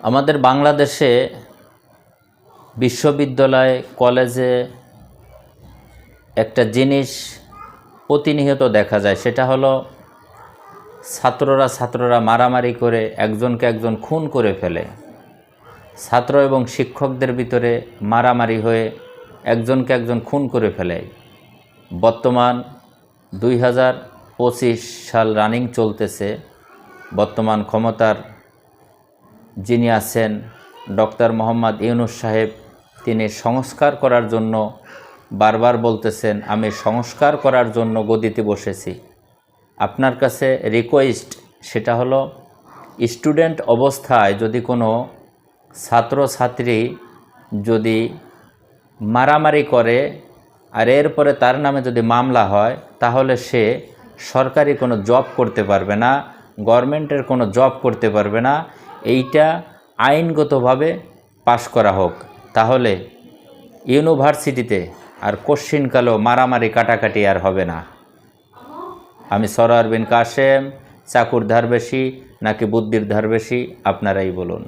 আমাদের বাংলাদেশে বিশ্ববিদ্যালয়, কলেজে একটা জিনিস প্রতিনিয়ত দেখা যায়, সেটা হলো ছাত্ররা ছাত্ররা মারামারি করে একজনকে একজন খুন করে ফেলে। ছাত্র এবং শিক্ষকদের ভিতরে মারামারি হয়ে একজনকে একজন খুন করে ফেলে। বর্তমান দুই হাজার পঁচিশ সাল রানিং চলতেছে। বর্তমান ক্ষমতার যিনি আছেন ডক্টর মোহাম্মদ ইউনুস সাহেব, তিনি সংস্কার করার জন্য বারবার বলতেছেন, আমি সংস্কার করার জন্য গদিতে বসেছি। আপনার কাছে রিকোয়েস্ট সেটা হলো স্টুডেন্ট অবস্থায় যদি কোনো ছাত্র ছাত্রী যদি মারামারি করে আর এরপরে তার নামে যদি মামলা হয়, তাহলে সে সরকারি কোনো জব করতে পারবে না গভর্নমেন্টের কোনো জব করতে পারবে না এইটা আইনগতভাবে পাশ করা হোক। তাহলে ইউনিভার্সিটিতে আর কোশ্চিনকালেও মারামারি কাটাকাটি আর হবে না। আমি সর আরবিন কাশেম চাকুর ধার বেশি নাকি বুদ্ধির ধার বেশি আপনারাই বলুন।